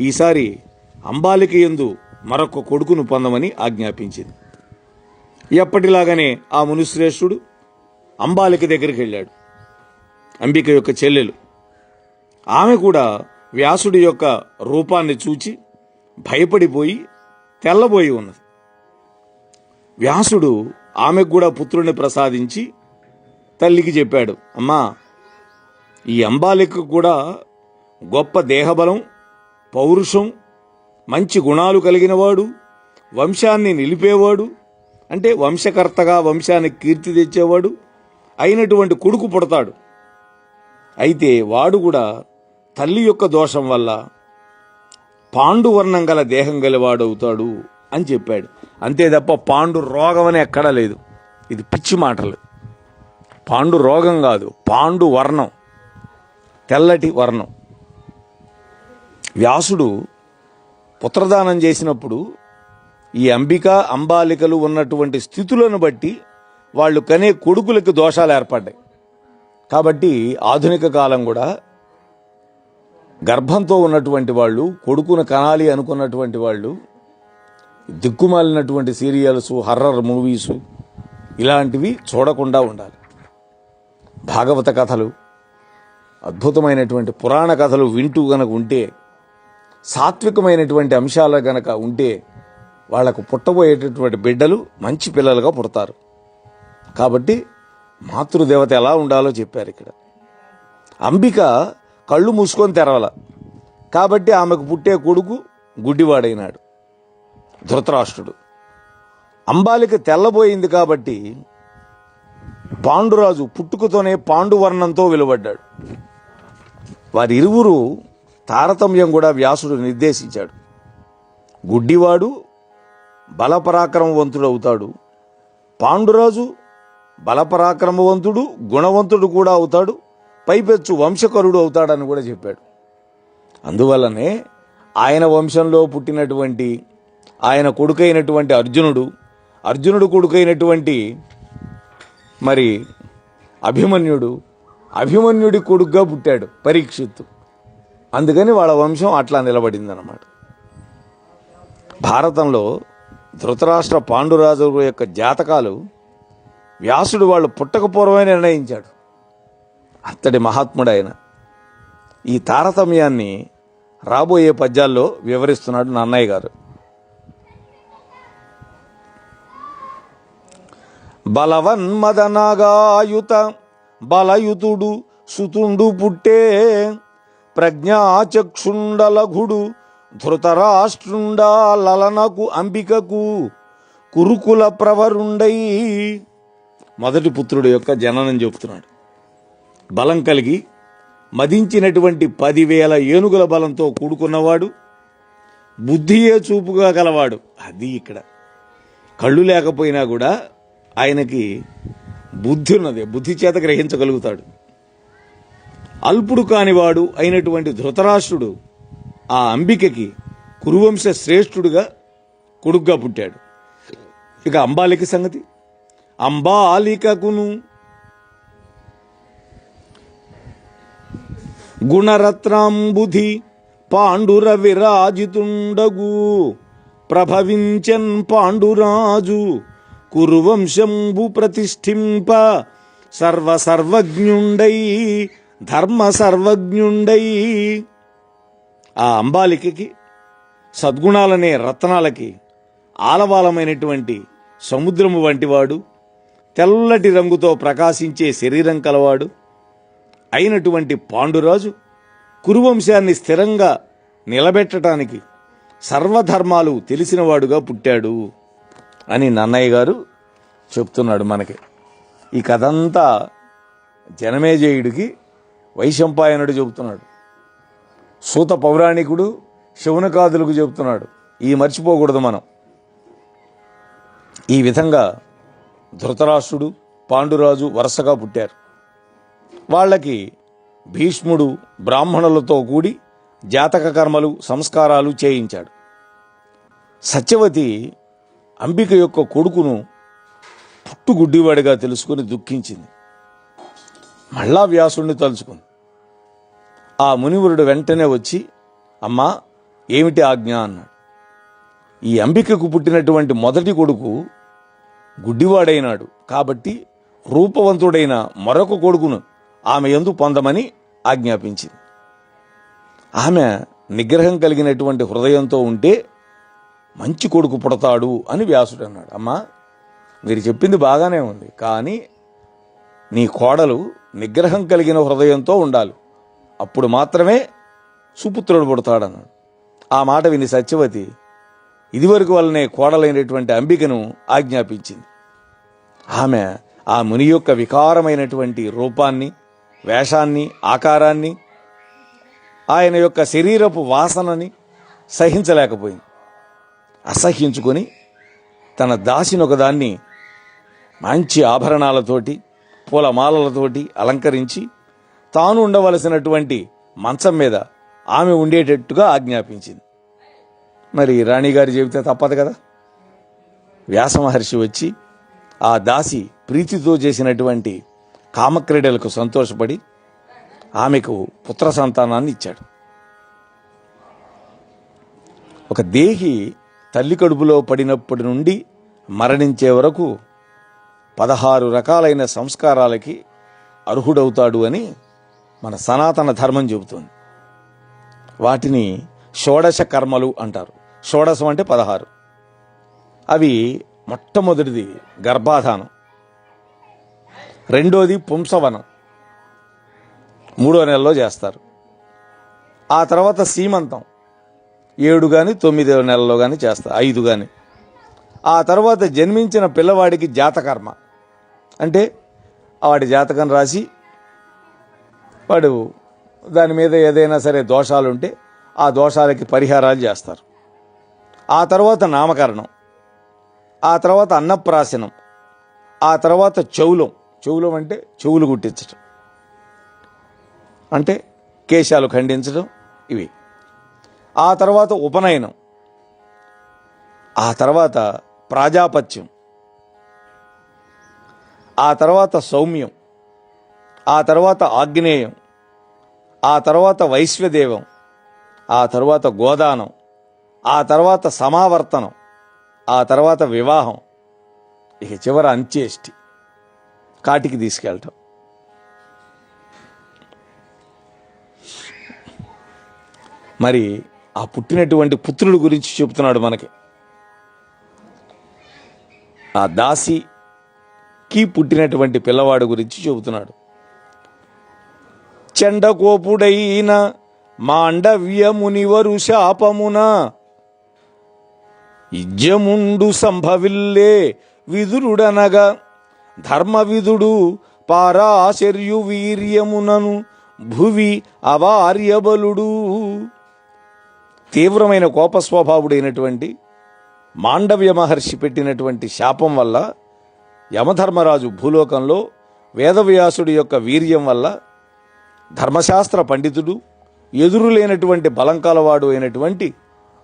ఈసారి అంబాలిక ఎందు మరొక కొడుకును పొందమని ఆజ్ఞాపించింది. ఎప్పటిలాగానే ఆ మునిశ్రేష్ఠుడు అంబాలిక దగ్గరికి వెళ్ళాడు. అంబిక యొక్క చెల్లెలు. ఆమె కూడా వ్యాసుడి యొక్క రూపాన్ని చూచి భయపడిపోయి తెల్లబోయి ఉన్నది. వ్యాసుడు ఆమెకు కూడా పుత్రుడిని ప్రసాదించి తల్లికి చెప్పాడు అమ్మా ఈ అంబాలికకు కూడా గొప్ప దేహబలం పౌరుషం మంచి గుణాలు కలిగినవాడు వంశాన్ని నిలిపేవాడు అంటే వంశకర్తగా వంశానికి కీర్తి తెచ్చేవాడు అయినటువంటి కొడుకు పుడతాడు. అయితే వాడు కూడా తల్లి యొక్క దోషం వల్ల పాండువర్ణం గల దేహం గలవాడవుతాడు అని చెప్పాడు. అంతే తప్ప పాండు రోగం అని ఎక్కడా లేదు. ఇది పిచ్చి మాటలు. పాండు రోగం కాదు పాండు వర్ణం తెల్లటి వర్ణం. వ్యాసుడు పుత్రదానం చేసినప్పుడు ఈ అంబిక అంబాలికలు ఉన్నటువంటి స్థితులను బట్టి వాళ్ళు కనే కొడుకులకు దోషాలు ఏర్పడ్డాయి. కాబట్టి ఆధునిక కాలం కూడా గర్భంతో ఉన్నటువంటి వాళ్ళు కొడుకును కనాలి అనుకున్నటువంటి వాళ్ళు దిక్కుమాలినటువంటి సీరియల్స్ హర్రర్ మూవీస్ ఇలాంటివి చూడకుండా ఉండాలి. భాగవత కథలు అద్భుతమైనటువంటి పురాణ కథలు వింటూ కనుక ఉంటే సాత్వికమైనటువంటి అంశాలు గనక ఉంటే వాళ్ళకు పుట్టబోయేటటువంటి బిడ్డలు మంచి పిల్లలుగా పుడతారు. కాబట్టి మాతృదేవత ఎలా ఉండాలో చెప్పారు ఇక్కడ. అంబిక కళ్ళు మూసుకొని తెరవల. కాబట్టి ఆమెకు పుట్టే కొడుకు గుడ్డివాడైనాడు. ధృతరాష్ట్రుడు. అంబాలిక తెల్లబోయింది కాబట్టి పాండురాజు పుట్టుకతోనే పాండువర్ణంతో వెలువడ్డాడు. వారి ఇరువురు తారతమ్యం కూడా వ్యాసుడు నిర్దేశించాడు. గుడ్డివాడు బలపరాక్రమవంతుడు అవుతాడు పాండురాజు బలపరాక్రమవంతుడు గుణవంతుడు కూడా అవుతాడు. పైపెచ్చు వంశకరుడు అవుతాడని కూడా చెప్పాడు. అందువల్లనే ఆయన వంశంలో పుట్టినటువంటి ఆయన కొడుకైనటువంటి అర్జునుడు అర్జునుడు కొడుకైనటువంటి మరి అభిమన్యుడు అభిమన్యుడి కొడుగ్గా పుట్టాడు పరీక్షిత్తు. అందుకని వాళ్ళ వంశం అట్లా నిలబడిందన్నమాట. భారతంలో ధృతరాష్ట్ర పాండురాజు యొక్క జాతకాలు వ్యాసుడు వాళ్ళు పుట్టకపూర్వమే నిర్ణయించాడు. అత్తడి మహాత్ముడైన ఈ తారతమ్యాన్ని రాబోయే పద్యాల్లో వివరిస్తున్నాడు నన్నయ్య గారు. బలవన్మదనగాయుత బలయుతుడు సుతుండు పుట్టే ప్రజ్ఞాచక్షుండలఘుడు ధృతరాష్ట్రుండా లలనకు అంబికకు కురుకుల ప్రవరుండై. మొదటి పుత్రుడు యొక్క జననం చెబుతున్నాడు. బలం కలిగి మదించినటువంటి పదివేల ఏనుగుల బలంతో కూడుకున్నవాడు బుద్ధియే చూపుగా గలవాడు. అది ఇక్కడ. కళ్ళు లేకపోయినా కూడా ఆయనకి బుద్ధి ఉన్నది బుద్ధి చేత గ్రహించగలుగుతాడు. అల్పుడు కానివాడు అయినటువంటి ధృతరాష్ట్రుడు ఆ అంబికకి కురువంశ శ్రేష్ఠుడుగా కొడుగ్గా పుట్టాడు. ఇక అంబాలిక సంగతి? అంబాలికకును గుణరత్నాంబుధి పాండుర విరాజితుండగు ప్రభవించన్ పాండురాజు కురువంశంబు ప్రతిష్ఠింప సర్వ సర్వజ్ఞుండై ధర్మ సర్వజ్ఞుండై ఆ అంబాలికకి సద్గుణాలనే రత్నాలకి ఆలవాలమైనటువంటి సముద్రము వంటివాడు తెల్లటి రంగుతో ప్రకాశించే శరీరం కలవాడు అయినటువంటి పాండురాజు కురువంశాన్ని స్థిరంగా నిలబెట్టడానికి సర్వధర్మాలు తెలిసినవాడుగా పుట్టాడు అని నన్నయ్య గారు చెప్తున్నాడు మనకి. ఈ కథంతా జనమేజయుడికి వైశంపాయనుడు చెబుతున్నాడు. సూత పౌరాణికుడు శౌనకాదులకు చెబుతున్నాడు. ఈ మర్చిపోకూడదు మనం. ఈ విధంగా ధృతరాష్ట్రుడు పాండురాజు వరుసగా పుట్టారు. వాళ్ళకి భీష్ముడు బ్రాహ్మణులతో కూడి జాతక కర్మలు సంస్కారాలు చేయించాడు. సత్యవతి అంబిక యొక్క కొడుకును పుట్టుగుడ్డివాడిగా తెలుసుకుని దుఃఖించింది. మళ్ళా వ్యాసుడిని తలుచుకుంది ఆ మునివరుడు వెంటనే వచ్చి అమ్మా ఏమిటి ఆజ్ఞ? అన్నాడు. ఈ అంబికకు పుట్టినటువంటి మొదటి కొడుకు గుడ్డివాడైనాడు. కాబట్టి రూపవంతుడైన మరొక కొడుకును ఆమె ఎందు పొందమని ఆజ్ఞాపించింది. ఆమె నిగ్రహం కలిగినటువంటి హృదయంతో ఉంటే మంచి కొడుకు పుడతాడు అని వ్యాసుడు అన్నాడు. అమ్మా మీరు చెప్పింది బాగానే ఉంది. కానీ నీ కోడలు నిగ్రహం కలిగిన హృదయంతో ఉండాలి. అప్పుడు మాత్రమే సుపుత్రుడు పుడతాడన్నాడు. ఆ మాట విని సత్యవతి ఇదివరకు వల్లనే కోడలైనటువంటి అంబికను ఆజ్ఞాపించింది. ఆమె ఆ ముని యొక్క వికారమైనటువంటి రూపాన్ని వేషాన్ని ఆకారాన్ని ఆయన యొక్క శరీరపు వాసనని సహించలేకపోయింది. అసహ్యించుకొని తన దాసిని ఒకదాన్ని మంచి ఆభరణాలతోటి పూలమాలలతోటి అలంకరించి తాను ఉండవలసినటువంటి మంచం మీద ఆమె ఉండేటట్టుగా ఆజ్ఞాపించింది. మరి రాణిగారు చెబితే తప్పదు కదా? వ్యాస మహర్షి వచ్చి ఆ దాసి ప్రీతితో చేసినటువంటి కామక్రీడలకు సంతోషపడి ఆమెకు పుత్ర సంతానాన్ని ఇచ్చాడు. ఒక దేహి తల్లి కడుపులో పడినప్పటి నుండి మరణించే వరకు పదహారు రకాలైన సంస్కారాలకి అర్హుడవుతాడు అని మన సనాతన ధర్మం చెబుతుంది. వాటిని షోడశ కర్మలు అంటారు. షోడశం అంటే పదహారు. అవి మొట్టమొదటిది గర్భాధానం. రెండోది పుంసవనం. మూడో నెలలో చేస్తారు. ఆ తర్వాత సీమంతం. ఏడు కానీ తొమ్మిదో నెలలో కానీ చేస్తారు. ఐదు కానీ ఆ తర్వాత జన్మించిన పిల్లవాడికి జాతకర్మ. అంటే వాడి జాతకం రాసి వాడు దాని మీద ఏదైనా సరే దోషాలు ఉంటే ఆ దోషాలకి పరిహారాలు చేస్తారు. ఆ తర్వాత నామకరణం ఆ తర్వాత అన్నప్రాసనం ఆ తర్వాత చెవులం. చెవులం అంటే చెవులు గుట్టించడం అంటే కేశాలు ఖండించడం ఇవి. ఆ తర్వాత ఉపనయనం ఆ తర్వాత ప్రాజాపత్యం ఆ తర్వాత సౌమ్యం ఆ తర్వాత ఆగ్నేయం ఆ తర్వాత వైశ్వదేవం ఆ తర్వాత గోదానం ఆ తర్వాత సమావర్తనం ఆ తర్వాత వివాహం. ఇక చివర అంత్యేష్టి. కాటికి తీసుకెళ్ళటం మరి ఆ పుట్టినటువంటి పుత్రుడు గురించి చెబుతున్నాడు మనకి. ఆ దాసి కి పుట్టినటువంటి పిల్లవాడు గురించి చెబుతున్నాడు. చెండకోపుడైన మాండవ్యమునివరు శాపమున ఇజ్జముండు సంభవిల్లే విదురుడనగా ధర్మవిధుడు పారాశర్యు వీర్యమునను భువి అవార్యబలుడు. తీవ్రమైన కోప స్వభావుడైనటువంటి మాండవ్య మహర్షి పెట్టినటువంటి శాపం వల్ల యమధర్మరాజు భూలోకంలో వేదవ్యాసుడి యొక్క వీర్యం వల్ల ధర్మశాస్త్ర పండితుడు ఎదురులేనటువంటి బలం కలవాడు అయినటువంటి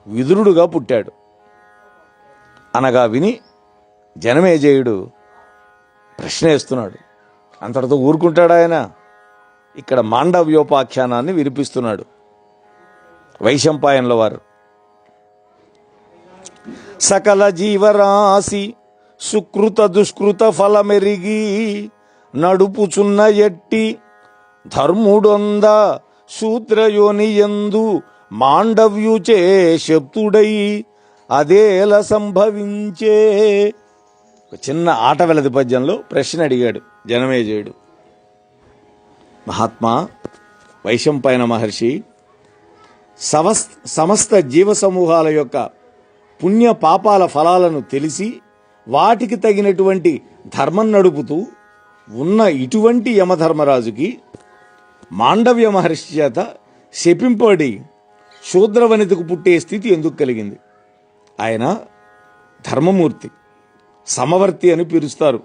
విదురుడుగా పుట్టాడు. అనగా విని జనమేజయుడు ప్రశ్నేస్తున్నాడు అంతటితో ఊరుకుంటాడు ఆయన? ఇక్కడ మాండవ్యోపాఖ్యానాన్ని వినిపిస్తున్నాడు వైశంపాయన్ల వారు. సకల జీవరాశి సుకృత దుష్కృత ఫలమెరిగి నడుపుచున్న ఎట్టి ధర్ముడొంద శూద్రయోని ఎందు మాండవ్యుచే శబ్దుడై అదేల సంభవించే. ఒక చిన్న ఆట వెలది పద్యంలో ప్రశ్న అడిగాడు జనమేజయుడు. మహాత్మా వైశంపాయన మహర్షి సమస్ సమస్త జీవ సమూహాల యొక్క పుణ్య పాపాల ఫలాలను తెలిసి వాటికి తగినటువంటి ధర్మం నడుపుతూ ఉన్న ఇటువంటి యమధర్మరాజుకి మాండవ్య మహర్షి చేత శపింపడి శూద్రవనితకు పుట్టే స్థితి ఎందుకు కలిగింది? ఆయన ధర్మమూర్తి సమవర్తి అని పిలుస్తారు.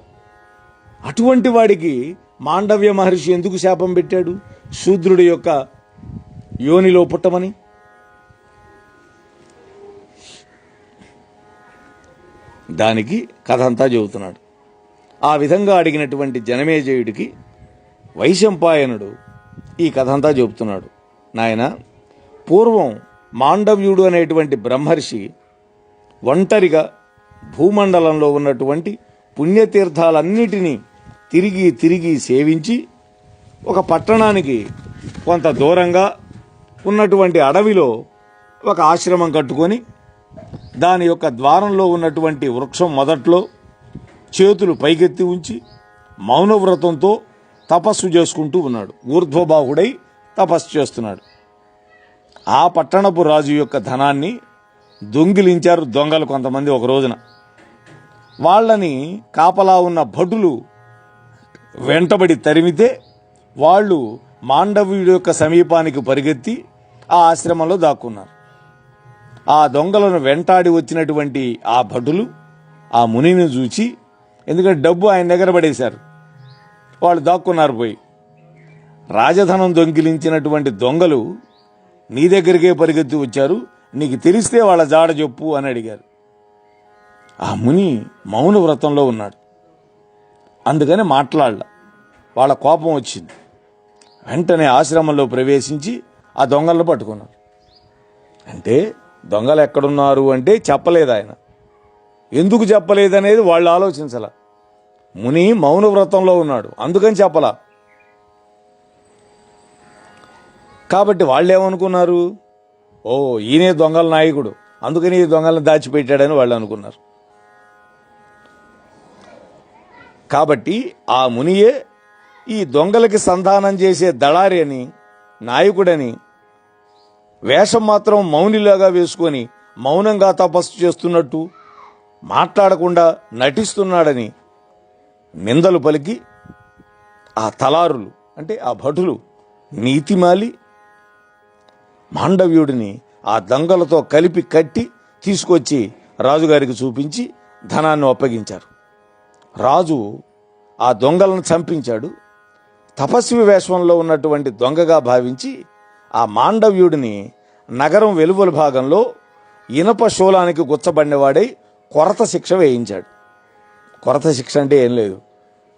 అటువంటి వాడికి మాండవ్య మహర్షి ఎందుకు శాపం పెట్టాడు? శూద్రుడి యొక్క యోనిలో పుట్టమని? దానికి కథ అంతా చెబుతున్నాడు. ఆ విధంగా అడిగినటువంటి జనమేజయుడికి వైశంపాయనుడు ఈ కథ అంతా చెబుతున్నాడు. నాయన పూర్వం మాండవ్యుడు అనేటువంటి బ్రహ్మర్షి ఒంటరిగా భూమండలంలో ఉన్నటువంటి పుణ్యతీర్థాలన్నిటినీ తిరిగి తిరిగి సేవించి ఒక పట్టణానికి కొంత దూరంగా ఉన్నటువంటి అడవిలో ఒక ఆశ్రమం కట్టుకొని దాని యొక్క ద్వారంలో ఉన్నటువంటి వృక్షం మొదట్లో చేతులు పైకెత్తి ఉంచి మౌనవ్రతంతో తపస్సు చేసుకుంటూ ఉన్నాడు. ఊర్ధ్వబాహుడై తపస్సు చేస్తున్నాడు. ఆ పట్టణపు రాజు యొక్క ధనాన్ని దొంగిలించారు దొంగలు కొంతమంది ఒక రోజున. వాళ్ళని కాపలా ఉన్న భటులు వెంటబడి తరిమితే వాళ్ళు మాండవ్యుడి యొక్క సమీపానికి పరిగెత్తి ఆ ఆశ్రమంలో దాక్కున్నారు. ఆ దొంగలను వెంటాడి వచ్చినటువంటి ఆ భటులు ఆ మునిని చూచి ఎందుకంటే డబ్బు ఆయన దగ్గర పడేశారు. వాళ్ళు దాక్కున్నారు పోయి. రాజధనం దొంగిలించినటువంటి దొంగలు నీ దగ్గరికే పరిగెత్తి వచ్చారు నీకు తెలిస్తే వాళ్ళ జాడ చెప్పు అని అడిగారు. ఆ ముని మౌన వ్రతంలో ఉన్నాడు. అందుకని మాట్లాడల. వాళ్ళ కోపం వచ్చింది. వెంటనే ఆశ్రమంలో ప్రవేశించి ఆ దొంగలను పట్టుకున్నారు. అంటే దొంగలు ఎక్కడున్నారు అంటే చెప్పలేదు ఆయన. ఎందుకు చెప్పలేదనేది వాళ్ళు ఆలోచించాల. ముని మౌన వ్రతంలో ఉన్నాడు. అందుకని చెప్పలా. కాబట్టి వాళ్ళు ఏమనుకున్నారు ఓ ఈయనే దొంగల నాయకుడు. అందుకని ఈ దొంగలను దాచిపెట్టాడని వాళ్ళు అనుకున్నారు. కాబట్టి ఆ మునియే ఈ దొంగలకి సంధానం చేసే దళారి అని నాయకుడని వేషం మాత్రం మౌనిలాగా వేసుకొని మౌనంగా తపస్సు చేస్తున్నట్టు మాట్లాడకుండా నటిస్తున్నాడని నిందలు పలికి ఆ తలారులు అంటే ఆ భటులు నీతిమాలి మాండవ్యుడిని ఆ దొంగలతో కలిపి కట్టి తీసుకొచ్చి రాజుగారికి చూపించి ధనాన్ని అప్పగించారు. రాజు ఆ దొంగలను చంపించాడు. తపస్వి వేషంలో ఉన్నటువంటి దొంగగా భావించి ఆ మాండవ్యుడిని నగరం వెలువల భాగంలో ఇనప శూలానికి గుచ్చబడినవాడై కొరత శిక్ష వేయించాడు. కొరత శిక్ష అంటే ఏం లేదు.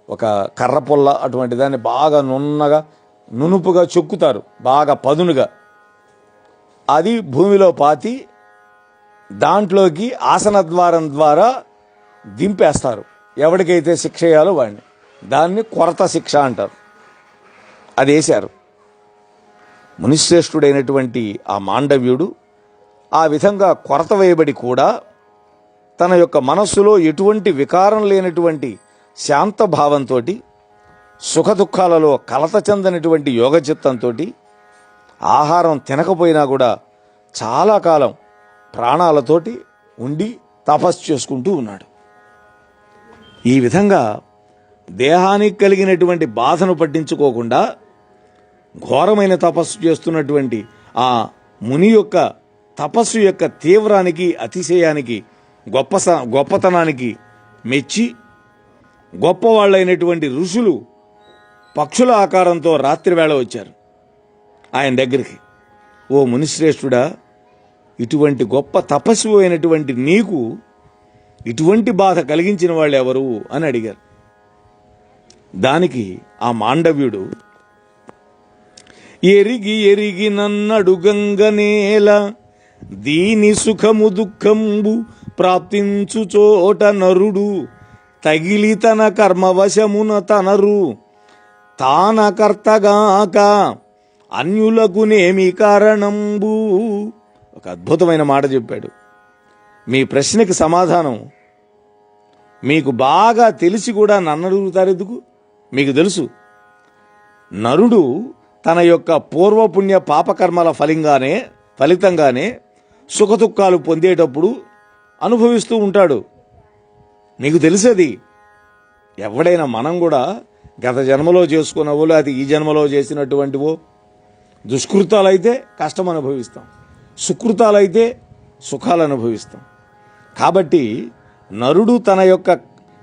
ఒక కర్రపుల్ల అటువంటి దాన్ని బాగా నున్నగా నునుపుగా చెక్కుతారు. బాగా పదునుగా. అది భూమిలో పాతి దాంట్లోకి ఆసన ద్వారం ద్వారా దింపేస్తారు. ఎవరికైతే శిక్ష వేయాలో వాడిని. దాన్ని కొరత శిక్ష అంటారు. అది వేశారు. మునిశ్రేష్ఠుడైనటువంటి ఆ మాండవ్యుడు ఆ విధంగా కొరత వేయబడి కూడా తన యొక్క మనస్సులో ఎటువంటి వికారం లేనటువంటి శాంత భావంతో సుఖదుఖాలలో కలత చెందనటువంటి యోగ చిత్తంతో ఆహారం తినకపోయినా కూడా చాలా కాలం ప్రాణాలతోటి ఉండి తపస్సు చేసుకుంటూ ఉన్నాడు. ఈ విధంగా దేహానికి కలిగినటువంటి బాధను పట్టించుకోకుండా ఘోరమైన తపస్సు చేస్తున్నటువంటి ఆ ముని యొక్క తపస్సు యొక్క తీవ్రానికి అతిశయానికి గొప్ప స- గొప్పతనానికి మెచ్చి గొప్పవాళ్ళైనటువంటి ఋషులు పక్షుల ఆకారంతో రాత్రివేళ వచ్చారు ఆయన దగ్గరికి. ఓ మునిశ్రేష్ఠుడా ఇటువంటి గొప్ప తపస్సు అయినటువంటి నీకు ఇటువంటి బాధ కలిగించిన వాళ్ళు ఎవరు అని అడిగారు. దానికి ఆ మాండవ్యుడు ఎరిగి ఎరిగి నన్నడుగంగనేల దీని సుఖము దుఃఖంబు ప్రాప్తించు చోట నరుడు. తగిలి తన కర్మవశమున తనరు. తాన కర్తగాక అన్యులకు నేమి కారణంబు. ఒక అద్భుతమైన మాట చెప్పాడు. మీ ప్రశ్నకి సమాధానం. మీకు బాగా తెలిసి కూడా నన్ను అడుగుతారు ఎందుకు? మీకు తెలుసు. నరుడు తన యొక్క పూర్వపుణ్య పాపకర్మల ఫలింగానే ఫలితంగానే సుఖదుఖాలు పొందేటప్పుడు అనుభవిస్తూ ఉంటాడు. మీకు తెలిసేది? ఎవడైనా మనం కూడా గత జన్మలో చేసుకున్నవో లేకపోతే ఈ జన్మలో చేసినటువంటివో దుష్కృతాలైతే కష్టం అనుభవిస్తాం. సుకృతాలైతే సుఖాలు అనుభవిస్తాం. కాబట్టి నరుడు తన యొక్క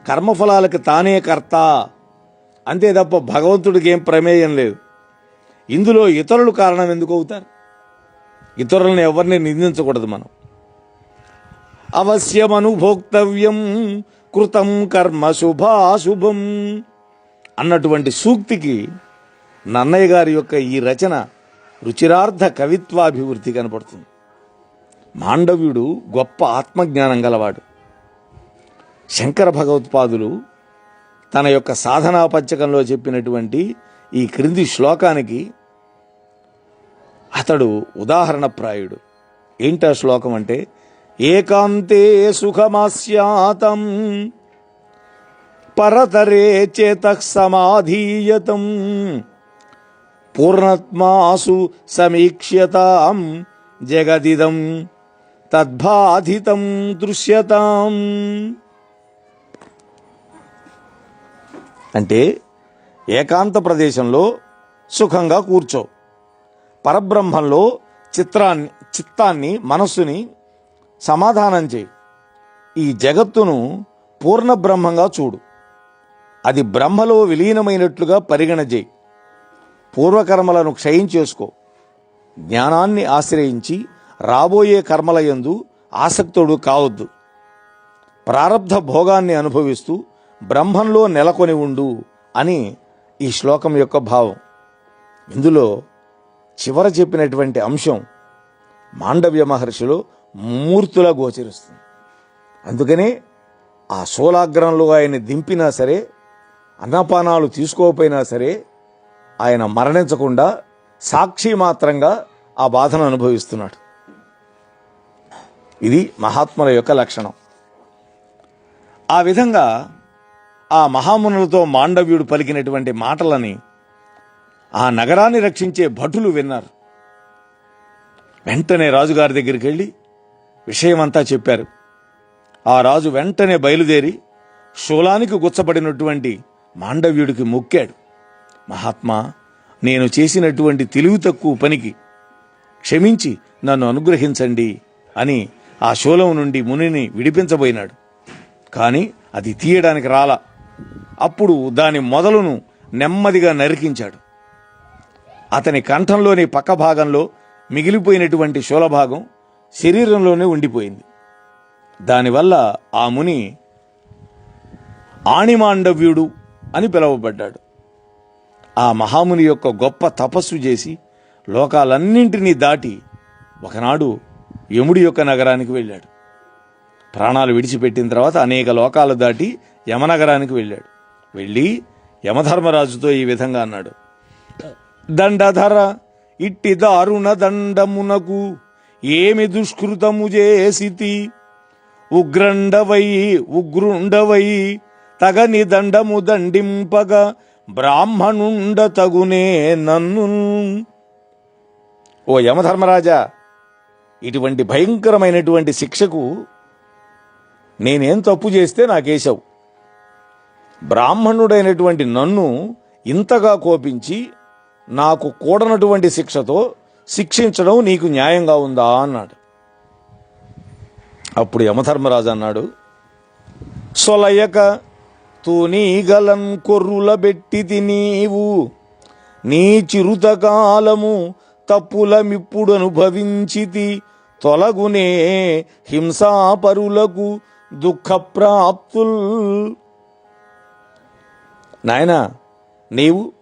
కర్మఫలాలకు తానే కర్త. అంతే తప్ప భగవంతుడికి ఏం ప్రమేయం లేదు. ఇందులో ఇతరులు కారణం ఎందుకు అవుతారు? ఇతరులను ఎవరిని నిందించకూడదు మనం. అవశ్యమనుభోక్తవ్యం కృతం కర్మ శుభాశుభం అన్నటువంటి సూక్తికి నన్నయ్య గారి యొక్క ఈ రచన రుచిరార్థ కవిత్వాభివృద్ధి కనపడుతుంది. మాండవ్యుడు గొప్ప ఆత్మజ్ఞానం గలవాడు. శంకర భగవత్పాదులు తన యొక్క సాధనా పంచకంలో చెప్పినటువంటి ఈ క్రింది శ్లోకానికి అతడు ఉదాహరణప్రాయుడు ఏంటా శ్లోకం అంటే ఏకాంతే సుఖమాస్యాతం పరతరే చేత సమాధీయతం పూర్ణత్మాసు సమీక్ష్యతాం జగదిదం తద్బాధితం దృశ్యతాం. అంటే ఏకాంత ప్రదేశంలో సుఖంగా కూర్చో. పరబ్రహ్మంలో చిత్రాన్ని చిత్తాన్ని మనస్సుని సమాధానం చేయి. ఈ జగత్తును పూర్ణ బ్రహ్మంగా చూడు. అది బ్రహ్మలో విలీనమైనట్లుగా పరిగణజేయి పూర్వకర్మలను క్షయం చేసుకో. జ్ఞానాన్ని ఆశ్రయించి రాబోయే కర్మల యందు ఆసక్తుడు కావద్దు. ప్రారబ్ధ భోగాన్ని అనుభవిస్తూ బ్రహ్మంలో నెలకొని ఉండు అని ఈ శ్లోకం యొక్క భావం. ఇందులో చివర చెప్పినటువంటి అంశం మాండవ్య మహర్షిలో మూర్తులా గోచరిస్తుంది. అందుకనే ఆ శూలాగ్రంలో ఆయన్ని దింపినా సరే అన్నపానాలు తీసుకోకపోయినా సరే ఆయన మరణించకుండా సాక్షి మాత్రంగా ఆ బాధను అనుభవిస్తున్నాడు. ఇది మహాత్ముల యొక్క లక్షణం. ఆ విధంగా ఆ మహామునులతో మాండవ్యుడు పలికినటువంటి మాటలని ఆ నగరాన్ని రక్షించే భటులు విన్నారు. వెంటనే రాజుగారి దగ్గరికి వెళ్ళి విషయమంతా చెప్పారు. ఆ రాజు వెంటనే బయలుదేరి శూలానికి గుచ్చబడినటువంటి మాండవ్యుడికి మొక్కాడు. మహాత్మా నేను చేసినటువంటి తెలివి తక్కువ పనికి క్షమించి నన్ను అనుగ్రహించండి అని ఆ శూలం నుండి మునిని విడిపించబోయినాడు. కానీ అది తీయడానికి రాలా. అప్పుడు దాని మొదలును నెమ్మదిగా నరికించాడు. అతని కంఠంలోని పక్క భాగంలో మిగిలిపోయినటువంటి శూలభాగం శరీరంలోనే ఉండిపోయింది. దానివల్ల ఆ ముని ఆణిమాండవ్యుడు అని పిలువబడ్డాడు. ఆ మహాముని యొక్క గొప్ప తపస్సు చేసి లోకాలన్నింటినీ దాటి ఒకనాడు యముడి యొక్క నగరానికి వెళ్ళాడు. ప్రాణాలు విడిచిపెట్టిన తర్వాత అనేక లోకాలు దాటి యమనగరానికి వెళ్ళాడు. వెళ్ళి యమధర్మరాజుతో ఈ విధంగా అన్నాడు. దండధర ఇట్టి దారుణ దండమునకు ఏమి దుష్కృతము చేసితి? ఉగ్రండవై ఉగ్రుండవై తగని దండము దండింపగ బ్రాహ్మణుండ తగునే నన్ను. ఓ యమధర్మరాజా ఇటువంటి భయంకరమైనటువంటి శిక్షకు నేనేం తప్పు చేస్తే నాకేశావు. బ్రాహ్మణుడైనటువంటి నన్ను ఇంతగా కోపించి నాకు కూడనటువంటి శిక్షతో శిక్షించడం నీకు న్యాయంగా ఉందా అన్నాడు. అప్పుడు యమధర్మరాజు అన్నాడు సొలయక తూనీగలన్ కొర్రుల బెట్టితి నీవు. నీ చిరుతకాలము తప్పులమిప్పుడు అనుభవించితి తొలగునే హింసాపరులకు దుఃఖప్రాప్తుల్. నాయనా నీవు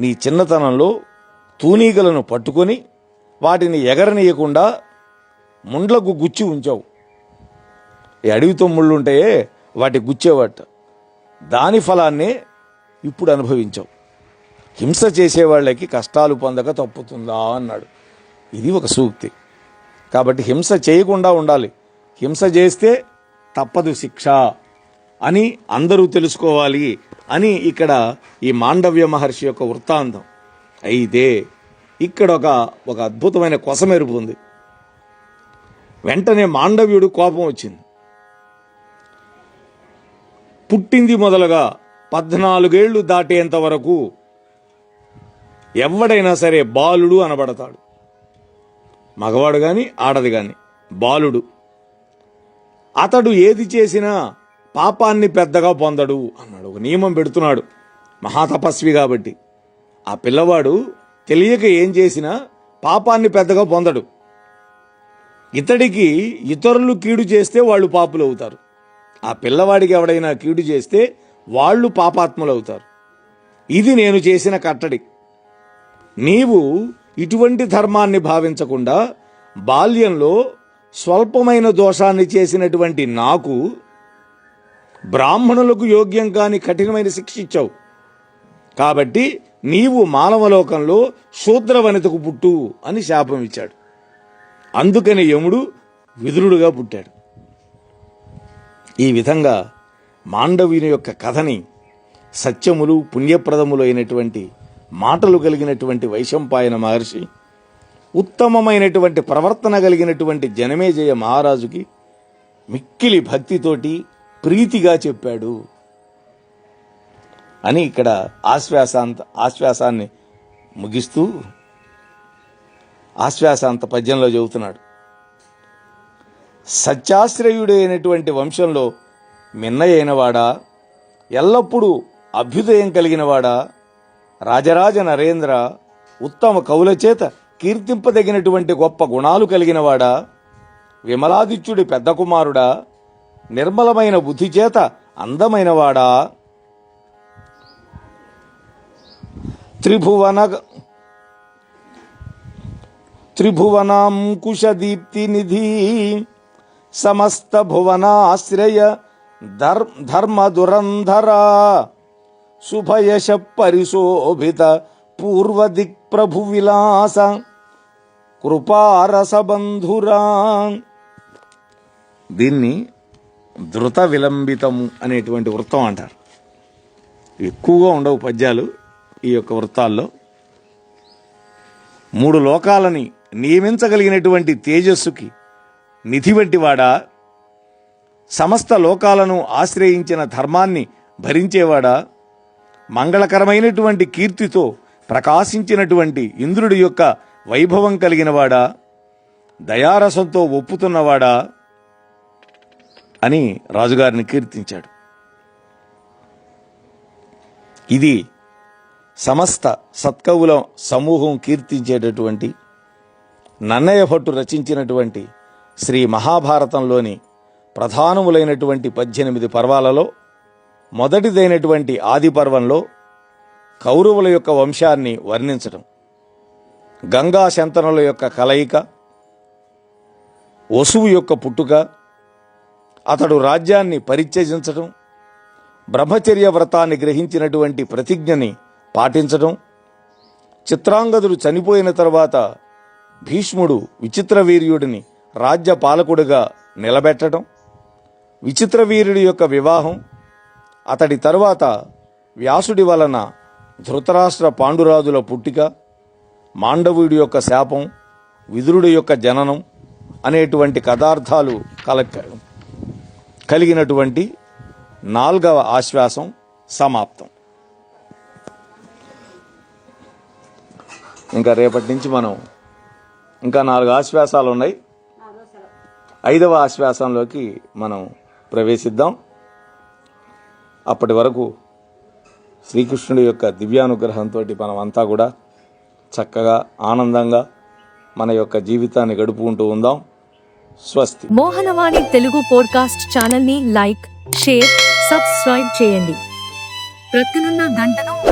నీ చిన్నతనంలో తూనీగలను పట్టుకొని వాటిని ఎగరనీయకుండా ముండ్లకు గుచ్చి ఉంచావు. ఈ అడవితో ముళ్ళు ఉంటాయే వాటి గుచ్చేవాట. దాని ఫలాన్నే ఇప్పుడు అనుభవించావు. హింస చేసేవాళ్ళకి కష్టాలు పొందక తప్పుతుందా అన్నాడు. ఇది ఒక సూక్తి. కాబట్టి హింస చేయకుండా ఉండాలి. హింస చేస్తే తప్పదు శిక్ష అని అందరూ తెలుసుకోవాలి. అని ఇక్కడ ఈ మాండవ్య మహర్షి యొక్క వృత్తాంతం. అయితే ఇక్కడ ఒక ఒక అద్భుతమైన కొసమెరుపు ఉంది వెంటనే మాండవ్యుడు కోపం వచ్చింది. పుట్టింది మొదలుగా పద్నాలుగేళ్ళు దాటేంత వరకు ఎవడైనా సరే బాలుడు అనబడతాడు. మగవాడు కానీ ఆడది కానీ బాలుడు. అతడు ఏది చేసినా పాపాన్ని పెద్దగా పొందడు అన్నాడు. ఒక నియమం పెడుతున్నాడు. మహాతపస్వి కాబట్టి. ఆ పిల్లవాడు తెలియక ఏం చేసినా పాపాన్ని పెద్దగా పొందడు. ఇతడికి ఇతరులు కీడు చేస్తే వాళ్ళు పాపులు అవుతారు. ఆ పిల్లవాడికి ఎవడైనా కీడు చేస్తే వాళ్ళు పాపాత్ములు అవుతారు ఇది నేను చేసిన కట్టడి. నీవు ఇటువంటి ధర్మాన్ని భావించకుండా బాల్యంలో స్వల్పమైన దోషాన్ని చేసినటువంటి నాకు బ్రాహ్మణులకు యోగ్యం కాని కఠినమైన శిక్ష ఇచ్చావు. కాబట్టి నీవు మానవలోకంలో శూద్ర వనితకు పుట్టు అని శాపం ఇచ్చాడు. అందుకని యముడు విదురుడుగా పుట్టాడు. ఈ విధంగా మాండవీని యొక్క కథని సత్యములు పుణ్యప్రదములు అయినటువంటి మాటలు కలిగినటువంటి వైశంపాయన మహర్షి ఉత్తమమైనటువంటి ప్రవర్తన కలిగినటువంటి జనమేజయ మహారాజుకి మిక్కిలి భక్తితోటి ప్రీతిగా చెప్పాడు అని ఇక్కడ ఆశ్వాసాంత ఆశ్వాసాన్ని ముగిస్తూ ఆశ్వాసాంత పద్యంలో చెబుతున్నాడు. సత్యాశ్రయుడైనటువంటి వంశంలో మిన్నయైనవాడా? ఎల్లప్పుడూ అభ్యుదయం కలిగినవాడా? రాజరాజ నరేంద్ర ఉత్తమ కవుల చేత కీర్తింపదగినటువంటి గొప్ప గుణాలు కలిగినవాడా? విమలాదిత్యుడి పెద్ద కుమారుడా? నిర్మలమైన బుద్ధి చేత అందమైనవాడా? త్రిభువన త్రిభువనాంకుశదీప్తి నిధి సమస్త భువనాశ్రయ ధర్ ధర్మ దురంధరా శుభయశ పరిశోభిత పూర్వదిక్ ప్రభు విలాస కృపారసబంధురా. దీన్ని ధృత విలంబితము అనేటువంటి వృత్తం అంటారు. ఎక్కువగా ఉండవు పద్యాలు ఈ యొక్క వృత్తాల్లో. మూడు లోకాలని నియమించగలిగినటువంటి తేజస్సుకి నిధి వంటివాడా సమస్త లోకాలను ఆశ్రయించిన ధర్మాన్ని భరించేవాడా మంగళకరమైనటువంటి కీర్తితో ప్రకాశించినటువంటి ఇంద్రుడి యొక్క వైభవం కలిగినవాడా దయారసంతో ఒప్పుతున్నవాడా అని రాజుగారిని కీర్తించాడు. ఇది సమస్త సత్కవుల సమూహం కీర్తించేటటువంటి నన్నయ్య భట్టు రచించినటువంటి శ్రీ మహాభారతంలోని ప్రధానములైనటువంటి పద్దెనిమిది పర్వాలలో మొదటిదైనటువంటి ఆది పర్వంలో కౌరవుల యొక్క వంశాన్ని వర్ణించడం గంగా శంతనుల యొక్క కలయిక వసువు యొక్క పుట్టుక అతడు రాజ్యాన్ని పరిత్యజించడం బ్రహ్మచర్య వ్రతాన్ని గ్రహించినటువంటి ప్రతిజ్ఞని పాటించటం చిత్రాంగదుడు చనిపోయిన తర్వాత భీష్ముడు విచిత్రవీర్యుడిని రాజ్య పాలకుడుగా నిలబెట్టడం విచిత్రవీరుడి యొక్క వివాహం అతడి తరువాత వ్యాసుడి వలన ధృతరాష్ట్ర పాండురాజుల పుట్టిక మాండవుడి యొక్క శాపం విదురుడి యొక్క జననం అనేటువంటి కథార్థాలు కల కలిగినటువంటి నాలుగవ ఆశ్వాసం సమాప్తం. ఇంకా రేపటి నుంచి మనం ఇంకా నాలుగు ఆశ్వాసాలు ఉన్నాయి ఐదవ ఆశ్వాసంలోకి మనం ప్రవేశిద్దాం. అప్పటి వరకు శ్రీకృష్ణుడి యొక్క దివ్యానుగ్రహంతో మనం అంతా కూడా చక్కగా ఆనందంగా మన యొక్క జీవితాన్ని గడుపుకుంటూ ఉందాం. స్వస్తి. మోహనవాణి తెలుగు పోడ్కాస్ట్ ఛానల్ని లైక్ షేర్ సబ్స్క్రైబ్ చేయండి. ప్రక్కనున్న గంటను